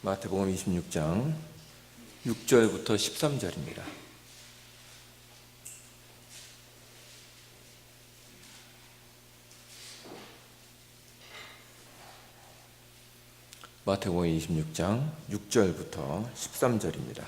마태복음 26장 6절부터 13절입니다. 마태복음 26장 6절부터 13절입니다.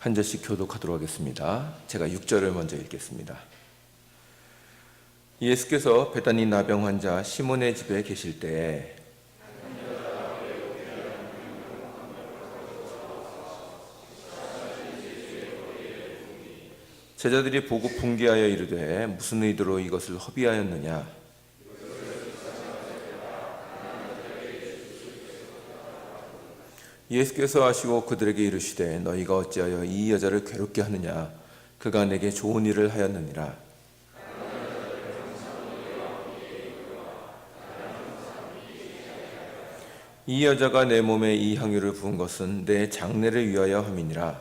한 절씩 교독하도록 하겠습니다. 제가 6절을 먼저 읽겠습니다. 예수께서 베다니 나병 환자 시몬의 집에 계실 때에 제자들이 보고 분개하여 이르되 무슨 의도로 이것을 허비하였느냐? 예수께서 하시고 그들에게 이르시되 너희가 어찌하여 이 여자를 괴롭게 하느냐? 그가 내게 좋은 일을 하였느니라 이 여자가 내 몸에 이 향유를 부은 것은 내 장례를 위하여 함이니라.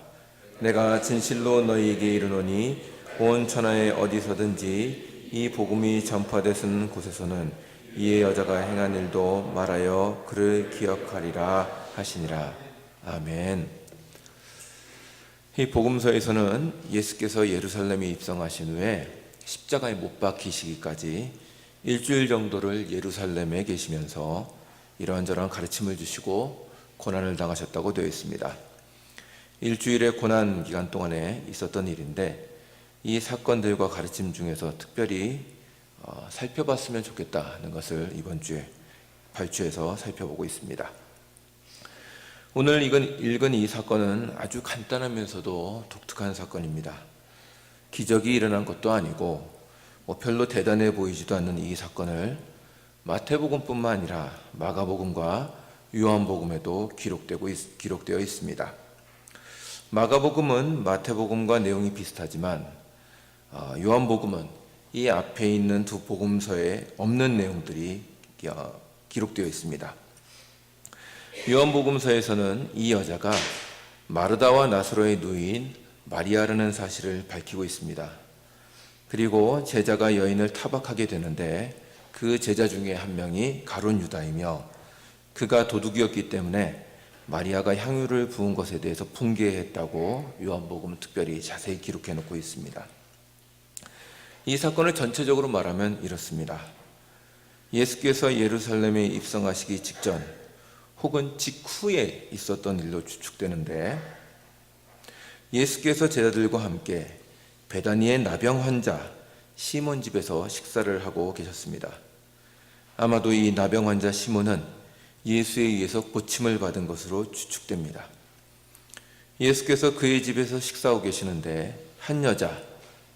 내가 진실로 너희에게 이르노니 온 천하에 어디서든지 이 복음이 전파되는 곳에서는 이 여자가 행한 일도 말하여 그를 기억하리라 하시니라. 아멘. 이 복음서에서는 예수께서 예루살렘에 입성하신 후에 십자가에 못 박히시기까지 일주일 정도를 예루살렘에 계시면서 이러한저러한 가르침을 주시고 고난을 당하셨다고 되어 있습니다. 일주일의 고난 기간 동안에 있었던 일인데 이 사건들과 가르침 중에서 특별히 어, 살펴봤으면 좋겠다는 것을 이번 주에 8주에서 살펴보고 있습니다. 오늘 읽은 이 사건은 아주 간단하면서도 독특한 사건입니다. 기적이 일어난 것도 아니고 뭐 별로 대단해 보이지도 않는 이 사건을 마태복음뿐만 아니라 마가복음과 요한복음에도 기록되고 있, 기록되어 있습니다. 마가복음은 마태복음과 내용이 비슷하지만 어, 요한복음은 이 앞에 있는 두 복음서에 없는 내용들이 어, 기록되어 있습니다. 요한복음서에서는 이 여자가 마르다와 나사로의 누이인 마리아라는 사실을 밝히고 있습니다. 그리고 제자가 여인을 타박하게 되는데 그 제자 중에 한 명이 가론 유다이며 그가 도둑이었기 때문에 마리아가 향유를 부은 것에 대해서 분개했다고 요한복음은 특별히 자세히 기록해 놓고 있습니다. 이 사건을 전체적으로 말하면 이렇습니다. 예수께서 예루살렘에 입성하시기 직전 혹은 직후에 있었던 일로 추측되는데 예수께서 제자들과 함께 베다니의 나병 환자 시몬 집에서 식사를 하고 계셨습니다. 아마도 이 나병 환자 시몬은 예수에 의해서 고침을 받은 것으로 추측됩니다. 예수께서 그의 집에서 식사하고 계시는데 한 여자,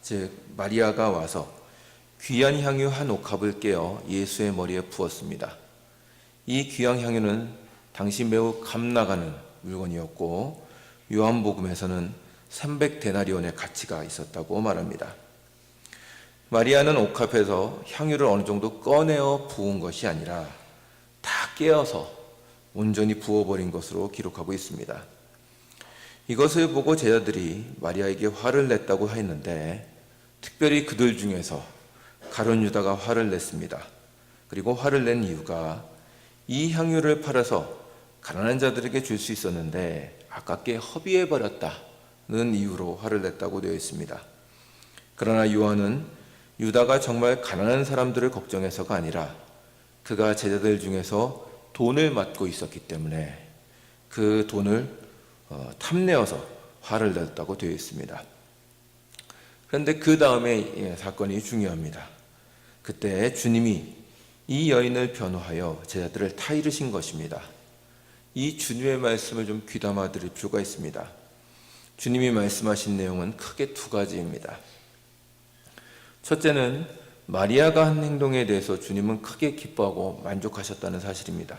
즉 마리아가 와서 귀한 향유 한 옥합을 깨어 예수의 머리에 부었습니다. 이 귀한 향유는 당시 매우 값나가는 물건이었고 요한복음에서는 300데나리온의 가치가 있었다고 말합니다. 마리아는 옥합에서 향유를 어느 정도 꺼내어 부은 것이 아니라 다 깨어서 온전히 부어버린 것으로 기록하고 있습니다. 이것을 보고 제자들이 마리아에게 화를 냈다고 했는데 특별히 그들 중에서 가론 유다가 화를 냈습니다. 그리고 화를 낸 이유가 이 향유를 팔아서 가난한 자들에게 줄 수 있었는데 아깝게 허비해 버렸다는 이유로 화를 냈다고 되어 있습니다. 그러나 요한은 유다가 정말 가난한 사람들을 걱정해서가 아니라 그가 제자들 중에서 돈을 맡고 있었기 때문에 그 돈을 어, 탐내어서 화를 냈다고 되어 있습니다. 그런데 그 다음에 예, 사건이 중요합니다. 그때 주님이 이 여인을 변호하여 제자들을 타이르신 것입니다. 이 주님의 말씀을 좀 귀담아 드릴 필요가 있습니다. 주님이 말씀하신 내용은 크게 두 가지입니다. 첫째는 마리아가 한 행동에 대해서 주님은 크게 기뻐하고 만족하셨다는 사실입니다.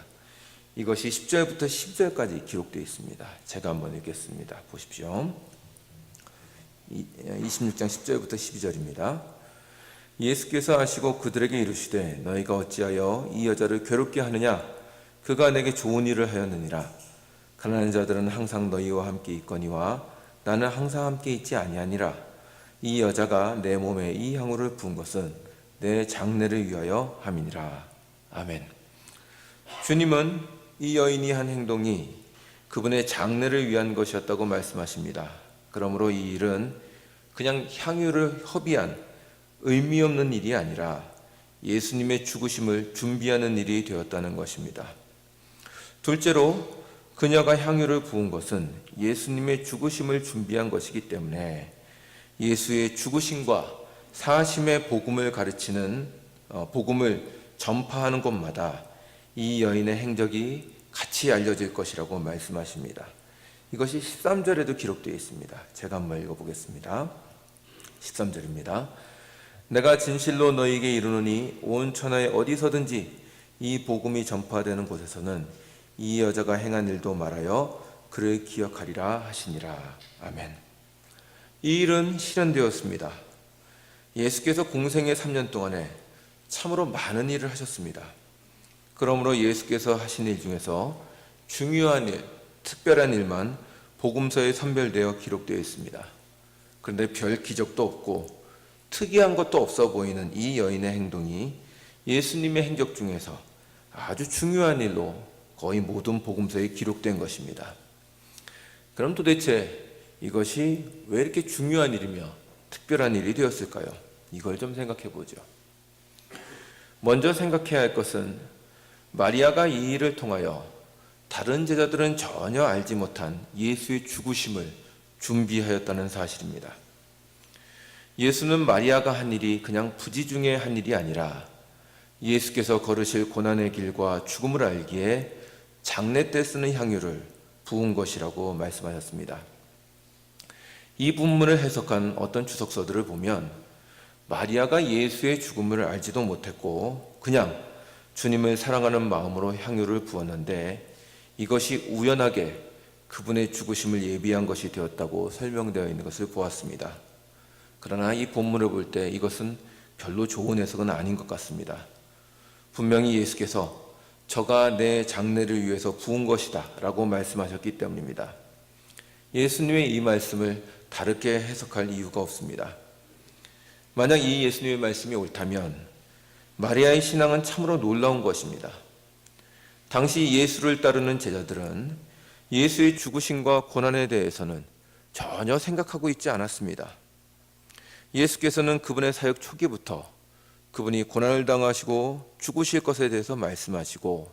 이것이 10절부터 10절까지 기록되어 있습니다. 제가 한번 읽겠습니다. 보십시오. 26장 10절부터 12절입니다. 예수께서 하시고 그들에게 이르시되 너희가 어찌하여 이 여자를 괴롭게 하느냐 그가 내게 좋은 일을 하였느니라 가난한 자들은 항상 너희와 함께 있거니와 나는 항상 함께 있지 아니하니라 이 여자가 내 몸에 이 향유를 부은 것은 내 장래를 위하여 함이니라. 아멘. 주님은 이 여인이 한 행동이 그분의 장래를 위한 것이었다고 말씀하십니다. 그러므로 이 일은 그냥 향유를 허비한 의미 없는 일이 아니라 예수님의 죽으심을 준비하는 일이 되었다는 것입니다. 둘째로 그녀가 향유를 부은 것은 예수님의 죽으심을 준비한 것이기 때문에 예수의 죽으심과 사심의 복음을 가르치는 어, 복음을 전파하는 곳마다 이 여인의 행적이 같이 알려질 것이라고 말씀하십니다. 이것이 13절에도 기록되어 있습니다. 제가 한번 읽어보겠습니다. 13절입니다. 내가 진실로 너희에게 이르노니 온 천하에 어디서든지 이 복음이 전파되는 곳에서는 이 여자가 행한 일도 말하여 그를 기억하리라 하시니라. 아멘. 이 일은 실현되었습니다. 예수께서 공생의 3년 동안에 참으로 많은 일을 하셨습니다. 그러므로 예수께서 하신 일 중에서 중요한 일, 특별한 일만 복음서에 선별되어 기록되어 있습니다. 그런데 별 기적도 없고 특이한 것도 없어 보이는 이 여인의 행동이 예수님의 행적 중에서 아주 중요한 일로 거의 모든 복음서에 기록된 것입니다. 그럼 도대체 이것이 왜 이렇게 중요한 일이며 특별한 일이 되었을까요? 이걸 좀 생각해 보죠. 먼저 생각해야 할 것은 마리아가 이 일을 통하여 다른 제자들은 전혀 알지 못한 예수의 죽으심을 준비하였다는 사실입니다. 예수는 마리아가 한 일이 그냥 부지 중에 한 일이 아니라 예수께서 걸으실 고난의 길과 죽음을 알기에 장례 때 쓰는 향유를 부은 것이라고 말씀하셨습니다. 이 본문을 해석한 어떤 주석서들을 보면 마리아가 예수의 죽음을 알지도 못했고 그냥 주님을 사랑하는 마음으로 향유를 부었는데 이것이 우연하게 그분의 죽으심을 예비한 것이 되었다고 설명되어 있는 것을 보았습니다. 그러나 이 본문을 볼 때 이것은 별로 좋은 해석은 아닌 것 같습니다. 분명히 예수께서 저가 내 장래를 위해서 부은 것이다 라고 말씀하셨기 때문입니다. 예수님의 이 말씀을 다르게 해석할 이유가 없습니다. 만약 이 예수님의 말씀이 옳다면 마리아의 신앙은 참으로 놀라운 것입니다. 당시 예수를 따르는 제자들은 예수의 죽으심과 고난에 대해서는 전혀 생각하고 있지 않았습니다. 예수께서는 그분의 사역 초기부터 그분이 고난을 당하시고 죽으실 것에 대해서 말씀하시고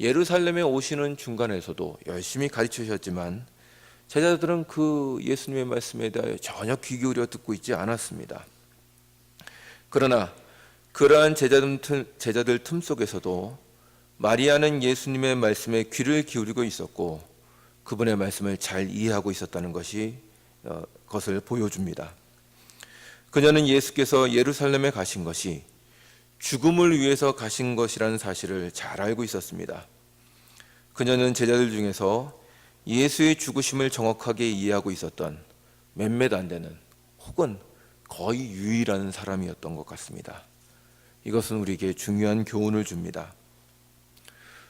예루살렘에 오시는 중간에서도 열심히 가르치셨지만 제자들은 그 예수님의 말씀에 대하여 전혀 귀 기울여 듣고 있지 않았습니다. 그러나 그러한 제자들 틈, 제자들 틈 속에서도 마리아는 예수님의 말씀에 귀를 기울이고 있었고 그분의 말씀을 잘 이해하고 있었다는 것이 어, 것을 보여줍니다. 그녀는 예수께서 예루살렘에 가신 것이 죽음을 위해서 가신 것이라는 사실을 잘 알고 있었습니다. 그녀는 제자들 중에서 예수의 죽으심을 정확하게 이해하고 있었던 몇몇 안 되는 혹은 거의 유일한 사람이었던 것 같습니다. 이것은 우리에게 중요한 교훈을 줍니다.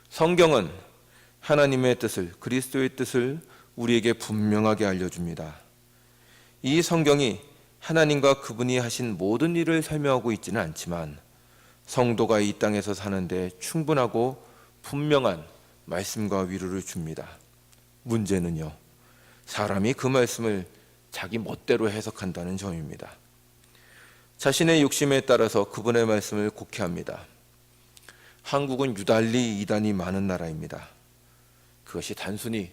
성경은 하나님의 뜻을, 그리스도의 뜻을 우리에게 분명하게 알려줍니다. 이 성경이 하나님과 그분이 하신 모든 일을 설명하고 있지는 않지만 성도가 이 땅에서 사는데 충분하고 분명한 말씀과 위로를 줍니다. 문제는요, 사람이 그 말씀을 자기 멋대로 해석한다는 점입니다. 자신의 욕심에 따라서 그분의 말씀을 곡해합니다. 한국은 유달리 이단이 많은 나라입니다. 그것이 단순히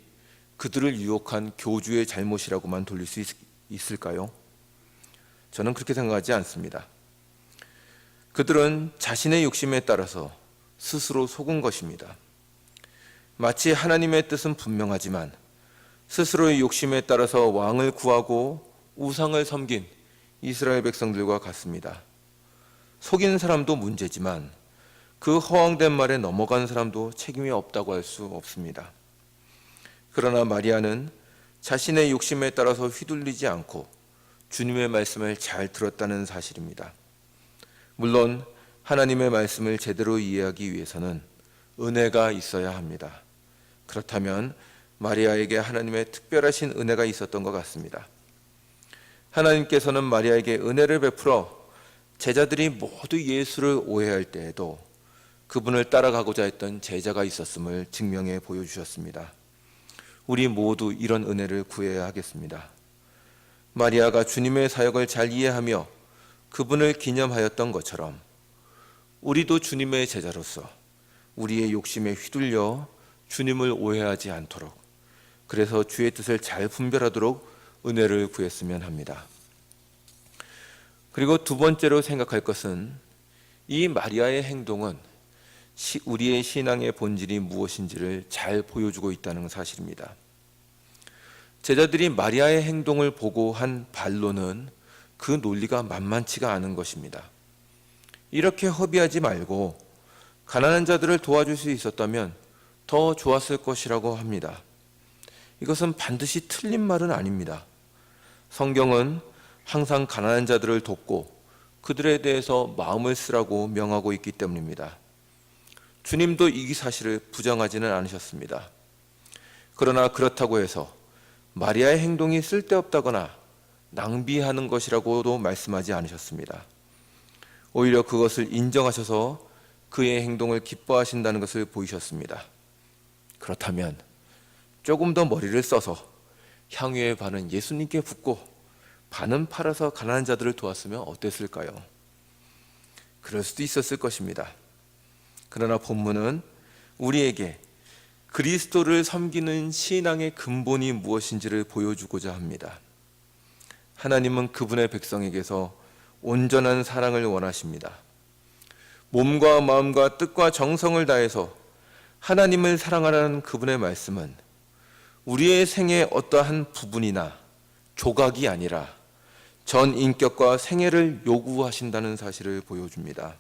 그들을 유혹한 교주의 잘못이라고만 돌릴 수 있, 있을까요? 저는 그렇게 생각하지 않습니다. 그들은 자신의 욕심에 따라서 스스로 속은 것입니다. 마치 하나님의 뜻은 분명하지만 스스로의 욕심에 따라서 왕을 구하고 우상을 섬긴 이스라엘 백성들과 같습니다. 속인 사람도 문제지만 그 허황된 말에 넘어간 사람도 책임이 없다고 할 수 없습니다. 그러나 마리아는 자신의 욕심에 따라서 휘둘리지 않고 주님의 말씀을 잘 들었다는 사실입니다. 물론 하나님의 말씀을 제대로 이해하기 위해서는 은혜가 있어야 합니다. 그렇다면 마리아에게 하나님의 특별하신 은혜가 있었던 것 같습니다. 하나님께서는 마리아에게 은혜를 베풀어 제자들이 모두 예수를 오해할 때에도 그분을 따라가고자 했던 제자가 있었음을 증명해 보여주셨습니다. 우리 모두 이런 은혜를 구해야 하겠습니다. 마리아가 주님의 사역을 잘 이해하며 그분을 기념하였던 것처럼 우리도 주님의 제자로서 우리의 욕심에 휘둘려 주님을 오해하지 않도록 그래서 주의 뜻을 잘 분별하도록 은혜를 구했으면 합니다. 그리고 두 번째로 생각할 것은 이 마리아의 행동은 시- 우리의 신앙의 본질이 무엇인지를 잘 보여주고 있다는 사실입니다. 제자들이 마리아의 행동을 보고 한 반론은 그 논리가 만만치가 않은 것입니다. 이렇게 허비하지 말고 가난한 자들을 도와줄 수 있었다면 더 좋았을 것이라고 합니다. 이것은 반드시 틀린 말은 아닙니다. 성경은 항상 가난한 자들을 돕고 그들에 대해서 마음을 쓰라고 명하고 있기 때문입니다. 주님도 이 사실을 부정하지는 않으셨습니다. 그러나 그렇다고 해서 마리아의 행동이 쓸데없다거나 낭비하는 것이라고도 말씀하지 않으셨습니다. 오히려 그것을 인정하셔서 그의 행동을 기뻐하신다는 것을 보이셨습니다. 그렇다면 조금 더 머리를 써서 향유의 반은 예수님께 붓고 반은 팔아서 가난한 자들을 도왔으면 어땠을까요? 그럴 수도 있었을 것입니다. 그러나 본문은 우리에게 그리스도를 섬기는 신앙의 근본이 무엇인지를 보여주고자 합니다. 하나님은 그분의 백성에게서 온전한 사랑을 원하십니다. 몸과 마음과 뜻과 정성을 다해서 하나님을 사랑하라는 그분의 말씀은 우리의 생의 어떠한 부분이나 조각이 아니라 전 인격과 생애를 요구하신다는 사실을 보여줍니다.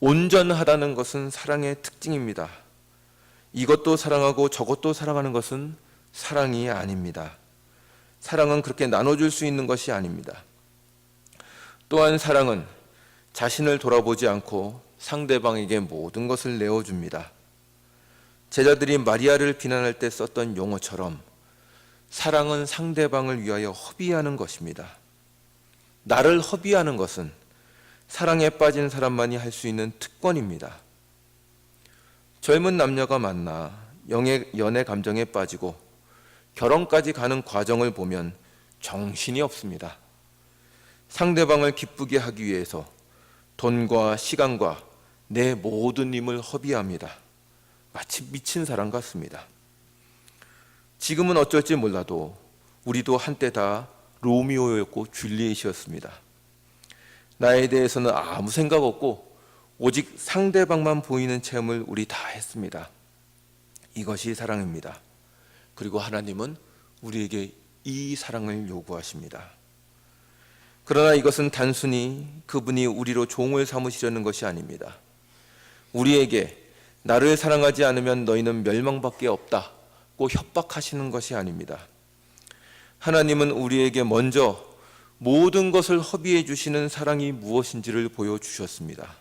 온전하다는 것은 사랑의 특징입니다. 이것도 사랑하고 저것도 사랑하는 것은 사랑이 아닙니다. 사랑은 그렇게 나눠줄 수 있는 것이 아닙니다. 또한 사랑은 자신을 돌아보지 않고 상대방에게 모든 것을 내어줍니다. 제자들이 마리아를 비난할 때 썼던 용어처럼 사랑은 상대방을 위하여 허비하는 것입니다. 나를 허비하는 것은 사랑에 빠진 사람만이 할 수 있는 특권입니다. 젊은 남녀가 만나 영의, 연애 감정에 빠지고 결혼까지 가는 과정을 보면 정신이 없습니다. 상대방을 기쁘게 하기 위해서 돈과 시간과 내 모든 힘을 허비합니다. 마치 미친 사람 같습니다. 지금은 어쩔지 몰라도 우리도 한때 다 로미오였고 줄리엣이었습니다. 나에 대해서는 아무 생각 없고 오직 상대방만 보이는 체험을 우리 다 했습니다. 이것이 사랑입니다. 그리고 하나님은 우리에게 이 사랑을 요구하십니다. 그러나 이것은 단순히 그분이 우리로 종을 삼으시려는 것이 아닙니다. 우리에게 나를 사랑하지 않으면 너희는 멸망밖에 없다고 협박하시는 것이 아닙니다. 하나님은 우리에게 먼저 모든 것을 허비해 주시는 사랑이 무엇인지를 보여주셨습니다.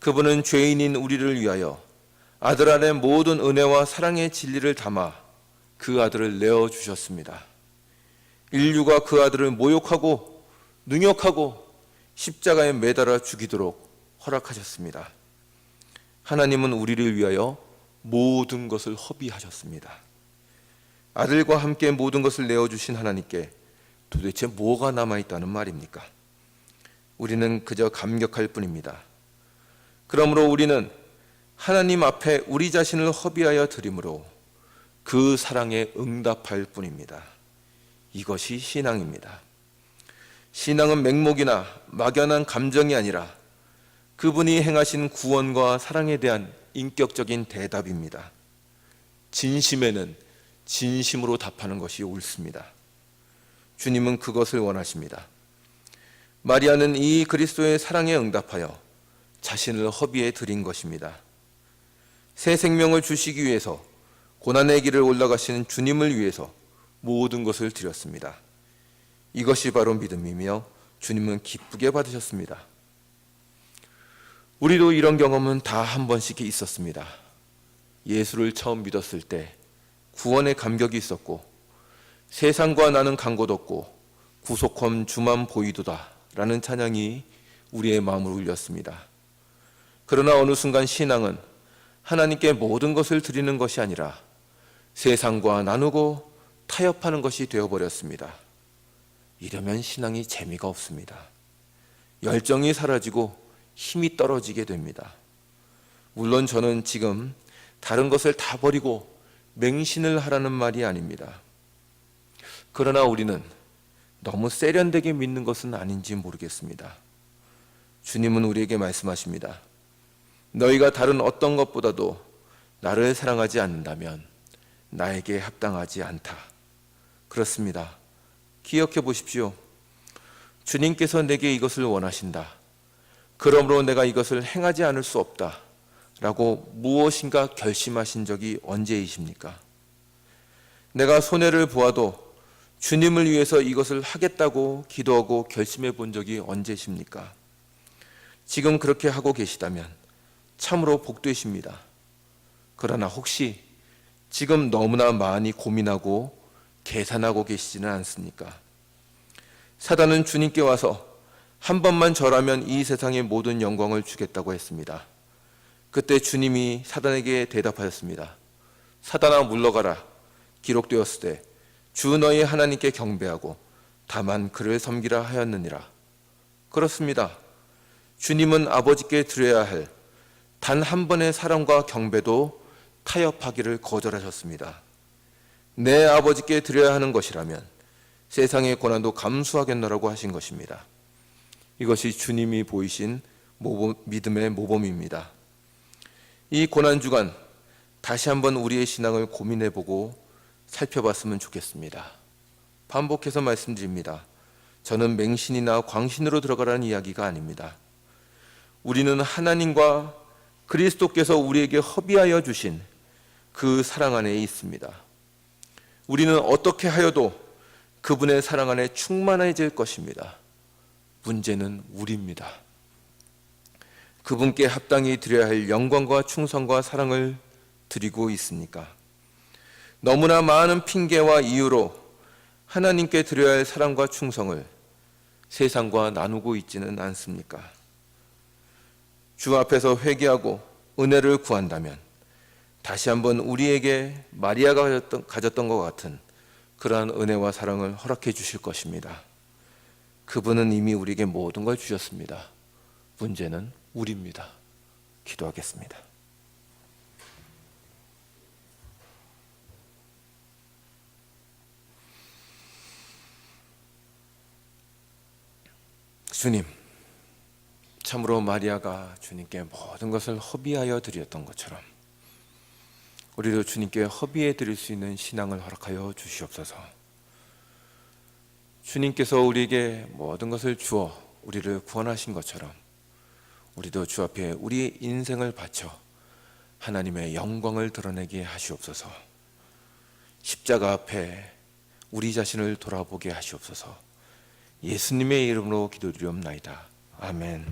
그분은 죄인인 우리를 위하여 아들 안에 모든 은혜와 사랑의 진리를 담아 그 아들을 내어 주셨습니다. 인류가 그 아들을 모욕하고 능욕하고 십자가에 매달아 죽이도록 허락하셨습니다. 하나님은 우리를 위하여 모든 것을 허비하셨습니다. 아들과 함께 모든 것을 내어 주신 하나님께 도대체 뭐가 남아 있다는 말입니까? 우리는 그저 감격할 뿐입니다. 그러므로 우리는 하나님 앞에 우리 자신을 허비하여 드림으로 그 사랑에 응답할 뿐입니다. 이것이 신앙입니다. 신앙은 맹목이나 막연한 감정이 아니라 그분이 행하신 구원과 사랑에 대한 인격적인 대답입니다. 진심에는 진심으로 답하는 것이 옳습니다. 주님은 그것을 원하십니다. 마리아는 이 그리스도의 사랑에 응답하여 자신을 허비해 드린 것입니다. 새 생명을 주시기 위해서 고난의 길을 올라가시는 주님을 위해서 모든 것을 드렸습니다. 이것이 바로 믿음이며 주님은 기쁘게 받으셨습니다. 우리도 이런 경험은 다 한 번씩 있었습니다. 예수를 처음 믿었을 때 구원의 감격이 있었고 세상과 나는 간곳 없고 구속함 주만 보이도다 라는 찬양이 우리의 마음을 울렸습니다. 그러나 어느 순간 신앙은 하나님께 모든 것을 드리는 것이 아니라 세상과 나누고 타협하는 것이 되어버렸습니다. 이러면 신앙이 재미가 없습니다. 열정이 사라지고 힘이 떨어지게 됩니다. 물론 저는 지금 다른 것을 다 버리고 맹신을 하라는 말이 아닙니다. 그러나 우리는 너무 세련되게 믿는 것은 아닌지 모르겠습니다. 주님은 우리에게 말씀하십니다. 너희가 다른 어떤 것보다도 나를 사랑하지 않는다면 나에게 합당하지 않다. 그렇습니다. 기억해 보십시오. 주님께서 내게 이것을 원하신다. 그러므로 내가 이것을 행하지 않을 수 없다. 라고 무엇인가 결심하신 적이 언제이십니까? 내가 손해를 보아도 주님을 위해서 이것을 하겠다고 기도하고 결심해 본 적이 언제십니까? 지금 그렇게 하고 계시다면 참으로 복되십니다. 그러나 혹시 지금 너무나 많이 고민하고 계산하고 계시지는 않습니까? 사단은 주님께 와서 한 번만 절하면 이 세상의 모든 영광을 주겠다고 했습니다. 그때 주님이 사단에게 대답하였습니다. 사단아 물러가라. 기록되었을 때 주 너희 하나님께 경배하고 다만 그를 섬기라 하였느니라. 그렇습니다. 주님은 아버지께 드려야 할 단 한 번의 사랑과 경배도 타협하기를 거절하셨습니다. 내 아버지께 드려야 하는 것이라면 세상의 고난도 감수하겠노라고 하신 것입니다. 이것이 주님이 보이신 모범, 믿음의 모범입니다. 이 고난 주간 다시 한번 우리의 신앙을 고민해 보고 살펴봤으면 좋겠습니다. 반복해서 말씀드립니다. 저는 맹신이나 광신으로 들어가라는 이야기가 아닙니다. 우리는 하나님과 그리스도께서 우리에게 허비하여 주신 그 사랑 안에 있습니다. 우리는 어떻게 하여도 그분의 사랑 안에 충만해질 것입니다. 문제는 우리입니다. 그분께 합당히 드려야 할 영광과 충성과 사랑을 드리고 있습니까? 너무나 많은 핑계와 이유로 하나님께 드려야 할 사랑과 충성을 세상과 나누고 있지는 않습니까? 주 앞에서 회개하고 은혜를 구한다면 다시 한번 우리에게 마리아가 가졌던, 가졌던 것 같은 그러한 은혜와 사랑을 허락해 주실 것입니다. 그분은 이미 우리에게 모든 걸 주셨습니다. 문제는 우리입니다. 기도하겠습니다. 주님, 참으로 마리아가 주님께 모든 것을 허비하여 드렸던 것처럼 우리도 주님께 허비해 드릴 수 있는 신앙을 허락하여 주시옵소서. 주님께서 우리에게 모든 것을 주어 우리를 구원하신 것처럼 우리도 주 앞에 우리의 인생을 바쳐 하나님의 영광을 드러내게 하시옵소서. 십자가 앞에 우리 자신을 돌아보게 하시옵소서. 예수님의 이름으로 기도드리옵나이다. 아멘.